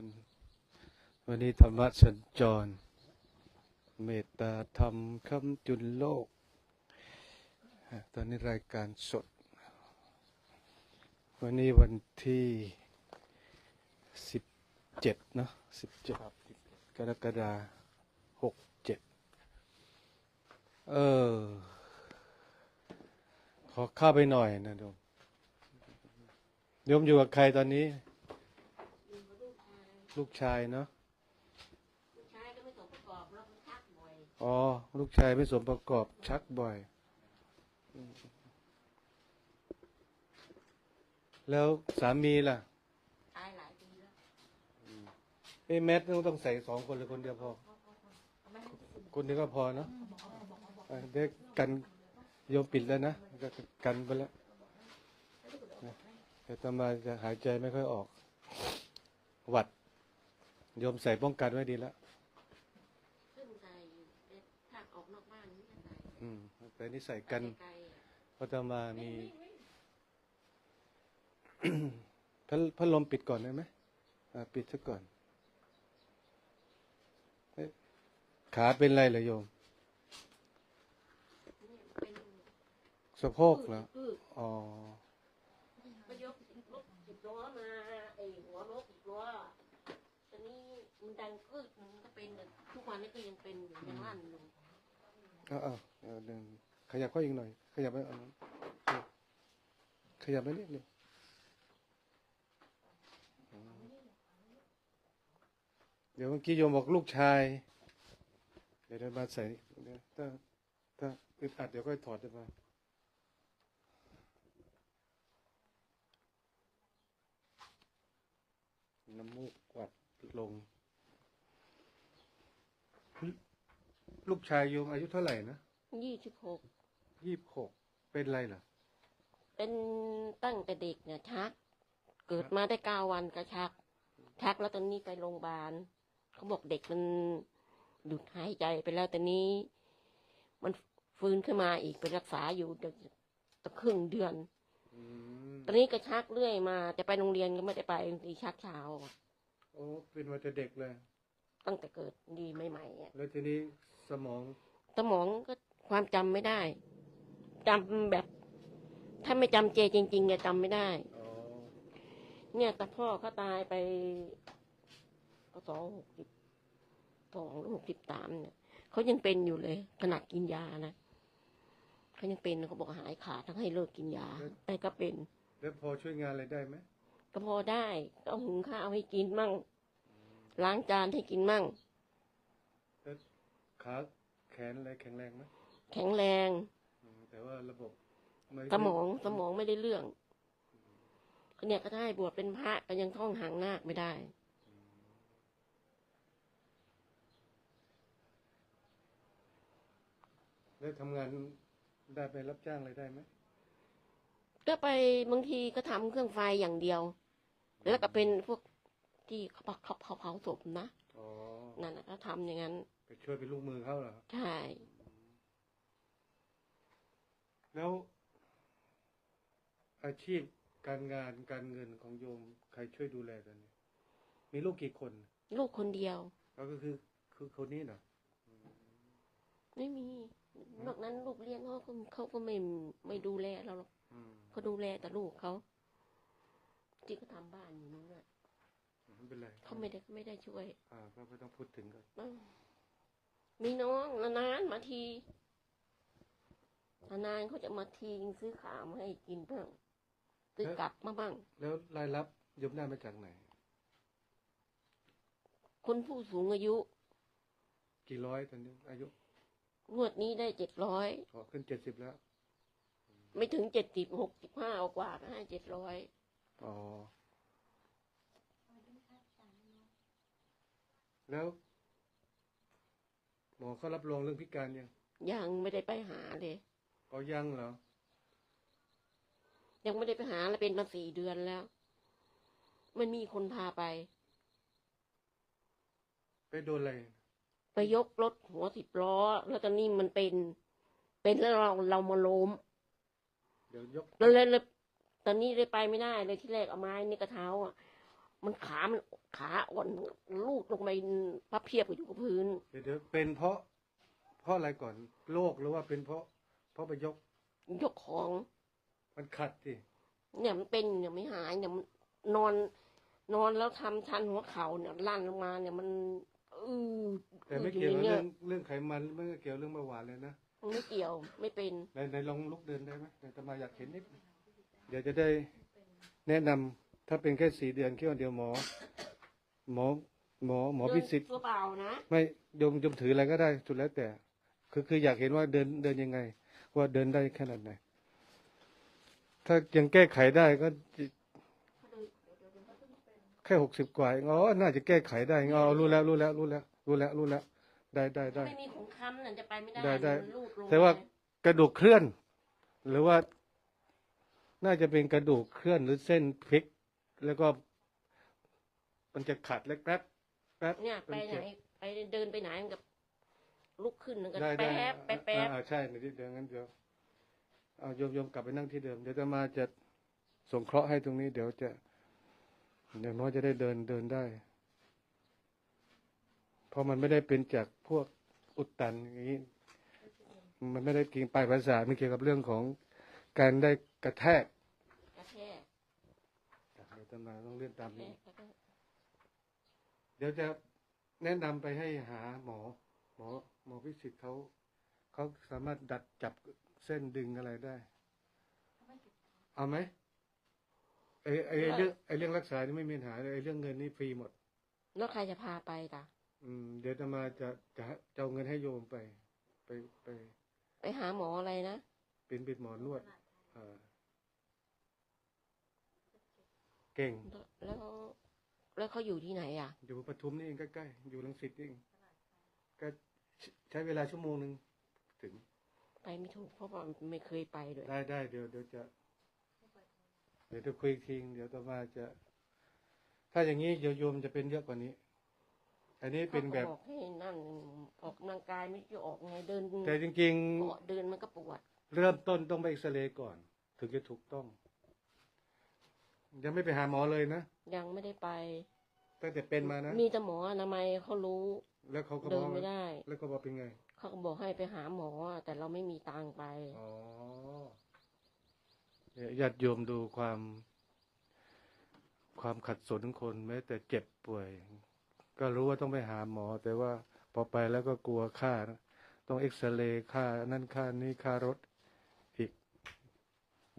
วันวันนี้ธรรมะสัญจร เมตตาธรรมคำจุนโลก ตอนนี้รายการสด วันนี้วันที่สิบเจ็ดเนอะสิบเจ็ดกรกฎาหกเจ็ดเออ ขอเข้าไปหน่อยนะโยมโยมอยู่กับใครตอนนี้ ลูกชายเนาะลูกชายก็ไม่สมประกอบแล้วมันชักบ่อยอ๋อ ลูกชายไม่สมประกอบชักบ่อยอืมแล้วสามีล่ะตายหลายปีแล้วเอ้แมทต้องใส่สองคนหรือคนเดียวพอเอาไหมคนเดียวก็พอเนาะอะเด็กกันโยมปิดแล้วนะก็กันไปแล้วนะแต่ตมาจะหายใจไม่ค่อยออก หวัด โยมใส่ป้องกันไว้ดีแล้วขึ้นใส่เด็กถ้าออกนอกบ้านนี่จะใส่อืมแต่นี่ใส่กันไกลๆอะเพราะจะมามีพัดพัดลมปิดก่อนได้ไหมอ่าปิดซะก่อนเอ๊ะขาเป็นไรเหรอโยมเนี่ยเป็นสะโพกเหรอพืชอ๋อก็ยกรถสิบล้อมาไอ้หัวรถสิบล้อตอนนี้ มันดังพืชมันก็เป็นแบบทุกวันนี้ก็ยังเป็นอยู่ยังลั่นอยู่เอาเอาเอาเดินขยับเข้าอีกหน่อย ขยับไปอานั้นขยับไปนิดนึงเดี๋ยวเมื่อกี้โยมบอกลูกชาย เดี๋ยวเดินมาใส่เดี๋ยวถ้าถ้าอึดอัดเดี๋ยวก็ถอดได้มาน้ำมูกกวัดลง ลูกชายโยมอายุเท่าไหร่นะยี่สิบหกยี่สิบหกเป็นไรเหรอเป็นตั้งแต่เด็กเนี่ยชัก เกิดมาได้เก้าวันก็ชัก ชักแล้วตอนนี้ไปโรงพยาบาลเขาบอกเด็กมันหยุดหายใจไปแล้วตอนนี้ มันฟื้นขึ้นมาอีกไปรักษาอยู่เดือนตั้งครึ่งเดือนอืมตอนนี้ก็ชักเรื่อยมา แต่ไปโรงเรียนก็ไม่ได้ไปบางทีชักเช้าอะโอ้เป็นมาแต่เด็กเลย ตั้งแต่เกิดดีใหม่ๆอะแล้วทีนี้สมองสมองก็ความจำไม่ได้จำแบบ ถ้าไม่จำเจจริงๆเนี่ยจำไม่ได้ อ๋อเนี่ยแต่พ่อเขาตายไปก็สองหกสิบสองหรือหกสิบสามเนี่ยเขายังเป็นอยู่เลย ขนาดกินยานะเขายังเป็นเขาบอกหายขาดทั้งให้เลิกกินยาแต่ก็เป็น แล้วพอช่วยงานอะไรได้ไหมก็พอได้ ก็เอาหุงข้าวให้กินมั่ง ล้างจานให้กินมั่ง แล้วขาแขนอะไรแข็งแรงไหมแข็งแรง อืมแต่ว่าระบบไม่สมองสมองไม่ได้เรื่องเนี่ยก็ได้บวชเป็นพระก็ยังท่องหางนาคไม่ได้ แล้วทำงานได้ไปรับจ้างอะไรได้ไหมก็ไปบางทีก็ทำเครื่องไฟอย่างเดียว แล้วก็เป็นพวก ที่เขาเผาเขาเผาศพนะอ๋อนั่นน่ะก็ทำอย่างนั้น ไปช่วยเป็นลูกมือเขาเหรอใช่ แล้วอาชีพการงานการเงินของโยมใครช่วยดูแลตอนนี้ มีลูกกี่คนลูกคนเดียวก็คือคือคนนี้เหรอไม่มีนอกนั้นลูกเลี้ยงเขาก็เขาก็ไม่ไม่ดูแลเราหรอกอืม เขาดูแลแต่ลูกเขาที่เขาทำบ้านอยู่นู้นน่ะไม่ เป็นไรเขาไม่ได้ไม่ได้ช่วย อ่าก็ไม่ต้องพูดถึงกันอ้าวมีน้องนานๆมาทีนานๆเขาจะมาทีซื้อข้าวมาให้กินบ้างซื้อกลับมาบ้าง แล้วรายรับโยมได้มาจากไหน คนผู้สูงอายุ กี่ร้อยตอนนี้อายุงวดนี้ได้เจ็ดร้อยขอขึ้นเจ็ดสิบแล้ว ไม่ถึงเจ็ดสิบหกสิบห้ากว่าก็ให้เจ็ดร้อยอ๋อ แล้ว หมอเขารับรองเรื่องพิการยังยังไม่ได้ไปหาเลย ก็ยังเหรอ ยังไม่ได้ไปหาแล้วเป็นมาสี่เดือนแล้ว มันมีคนพาไป ไปโดนอะไร ไปยกรถหัวสิบล้อ แล้วตอนนี้มันเป็น เป็นแล้วเราเรามาล้มเดี๋ยวยกแล้วเลยเลยตอนนี้เลยไปไม่ได้เลยที่แรกเอาไม้นี่กระเท้าอะ มันขามันขาอ่อนลูดลงไปพับเพียบอยู่กับพื้น เดี๋ยวเดี๋ยวเป็นเพราะ เพราะอะไรก่อนโรคหรือว่าเป็นเพราะ เพราะไปยกยกของมันขัดสิเนี่ยมันเป็นเนี่ยไม่หายเนี่ยมันนอน นอนแล้วทำชันหัวเข่าเนี่ยลั่นลงมาเนี่ยมันอือแต่ไม่อยู่เกี่ยวอกับย่างเงี้เรื่ยองเรื่องไขมันไม่เกี่ยวเรื่องเบาหวานเลยนะมันไม่เกี่ยวไม่เป็นในในลองลุกเดินได้ไหมเดี๋ยวจะมาอยากเห็นนิดเดี๋ยวจะได้แนะนำ ถ้าเป็นแค่สี่เดือนแค่วันเดียวหมอ หมอหมอหมอพิสิทธิ์ตัวเปล่านะไม่ยมยมถืออะไรก็ได้สุดแล้วแต่ คือคืออยากเห็นว่าเดินเดินยังไง ว่าเดินได้ขนาดไหนถ้ายังแก้ไขได้ก็จะแค่หกสิบกว่าเองอ๋อน่าจะแก้ไขได้อ๋อรู้แล้วรู้แล้วรู้แล้วรู้แล้วรู้แล้ว ได้ได้ได้ไม่มีของค้ำนั่นจะไปไม่ได้ได้ได้มันรูดลงแต่ว่าไปกระดูกเคลื่อน หรือว่า น่าจะเป็นกระดูกเคลื่อนหรือเส้นพลิก แล้วก็ มันจะขัดเล็กแป๊บแป๊บเนี่ยไปมัไหนจ็บไปเดินไปไหนมันกับลุกขึ้นมันก็ได้ได้แป๊บแป๊บแป๊บอ่าอ่าใช่ในที่เดิมงั้นเดี๋ยวเอาโยมโยมกลับไปนั่งที่เดิม เดี๋ยวจะมาจะสงเคราะห์ให้ตรงนี้ เดี๋ยวจะอย่างน้อยจะได้เดินเดินได้ เพราะมันไม่ได้เป็นจากพวกอุดตันอย่างนี้ มันไม่ได้กินปลายภาษาทมันเกี่ยวกับเรื่องของการได้กระแทกกระแทก เดี๋ยวจะมาต้องเลื่อนตามกระแทนี้กกระแทกเดี๋ยวจะแนะนำไปให้หาหมอ หมอหมอพิสิทธิ์เขาเขาสามารถดัดจับเส้นดึงอะไรได้ เอาไหมไอ้ไอ้เรื่องไอ้เรื่องรักษานี่ไม่มีปัญหาเลยไอ้เรื่องเงินนี่ฟรีหมด แล้วใครจะพาไปล่ะ อืม เดี๋ยวจะมาจะจะจะเอาเงินให้โยมไป ไปไป ไปหาหมออะไรนะเป็นเป็นหมอนวดอ่า เก่ง แล้วแล้วเขาอยู่ที่ไหนอะ อยู่ปทุมนี่เองใกล้ๆ อยู่ลังสิตนี่เอง ก็ใช้เวลาชั่วโมงหนึ่งถึง ไปไม่ถูกเพราะว่าไม่เคยไปด้วย ได้ได้เดี๋ยวเดี๋ยวจะ เดี๋ยวจะคุยอีกทีเดี๋ยวต่อมาจะ ถ้าอย่างนี้เดี๋ยวโยมจะเป็นเยอะกว่านี้ อันนี้เป็นแบบขาก็บอกให้นั่นออกกำลังกายไม่จะออกไงเดิน แต่จริงเกาะเดินมันก็ปวดๆเริ่มต้นต้องไปเอ็กซเรย์ก่อน ถึงจะถูกต้อง ยังไม่ไปหาหมอเลยนะยังไม่ได้ไปตั้งแต่เป็นมานะมีแต่หมออนามัยเขารู้ แล้วเขาก็บเดิอนกไม่ได้ แล้วก็บอกเป็นไงเขาก็บอกให้ไปหาหมอแต่เราไม่มีตังค์ไป อ๋อเนี่ยญาติโยมดูความ ความขัดสนของคนแม้แต่เจ็บป่วย ก็รู้ว่าต้องไปหาหมอ แต่ว่าพอไปแล้วก็กลัวค่านะต้องเอ็กซเรย์ค่า นั่นค่านี้ค่ารถอีก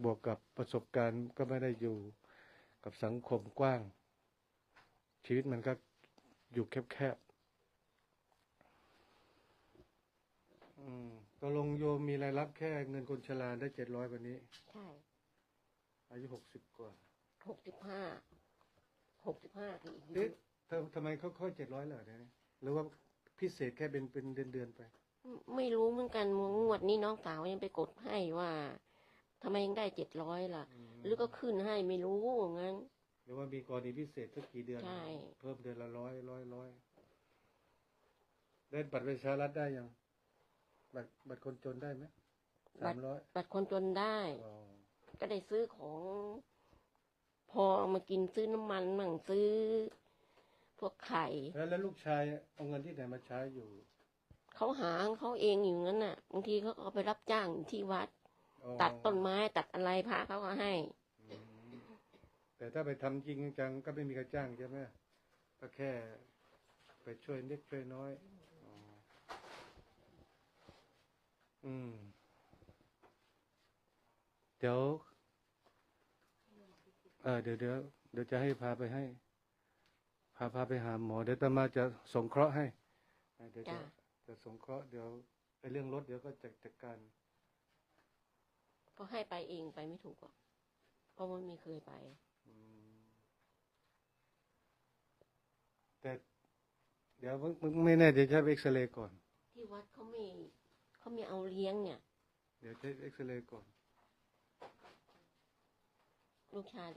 บวกกับประสบการณ์ก็ไม่ได้อยู่ กับสังคมกว้าง ชีวิตมันก็อยู่แคบๆอืมตกลงโยมมีรายรับแค่เงินคนชราได้เจ็ดร้อยวันนี้ ใช่ อายุหกสิบกว่า หกสิบห้า หกสิบห้าคืออีกเอ๊ะทำทำไมเขาค่อยเจ็ดร้อยเหรอเนี่ยหรือว่าพิเศษแค่เป็นเป็นเดือนเดือนๆไป ไม่รู้เหมือนกันงวดนี้น้องสาวยังไปกดให้ว่าทำไมยังได้เจ็ดร้อยล่ะ หรือก็ขึ้นให้ไม่รู้งั้นหรือว่ามีกรณีพิเศษสักกี่เดือน ใช่ เพิ่มเดือนละร้อยร้อยร้อยได้บัตรประชารัฐได้ยัง บัตรบัตรคนจนได้ไหมสามร้อยบัตรคนจนได้ อ๋อก็ได้ซื้อของ พอเอามากินซื้อน้ำมันมั่งซื้อ พวกไข่ แล้วแล้วลูกชายเอาเงินที่ไหนมาใช้อยู่ เขาหาของเขาเองอยู่งั้นน่ะบางทีเขาก็เอาไปรับจ้างอยู่ที่วัดอ๋อ ตัดต้นไม้ตัดอะไรพระเขาก็ให้อืมแต่ถ้าไปทำจริงจังก็ไม่มีใครจ้างใช่ไหมก็แค่ไปช่วยเล็กช่วยน้อยอ๋ออืม เดี๋ยว เออเดี๋ยวเดี๋ยวเดี๋ยวจะให้พาไปให้ พาพาไปหาหมอ เดี๋ยวตามาจะสงเคราะห์ให้เออเดี๋ยวจะจ้ะจะสงเคราะห์เดี๋ยวไอ้เรื่องรถเดี๋ยวก็จัดจัดการ ก็ให้ไปเองไปไม่ถูกหรอกเพราะมันไม่เคยไป อืมแต่เดี๋ยวมึงมึงไม่แน่เดี๋ยวจะไปเอ็กซเรย์ก่อน ที่วัดเขาไม่เขาไม่เอาเลี้ยงเนี่ย เดี๋ยวจะเอ็กซเรย์ก่อน ลูกชาย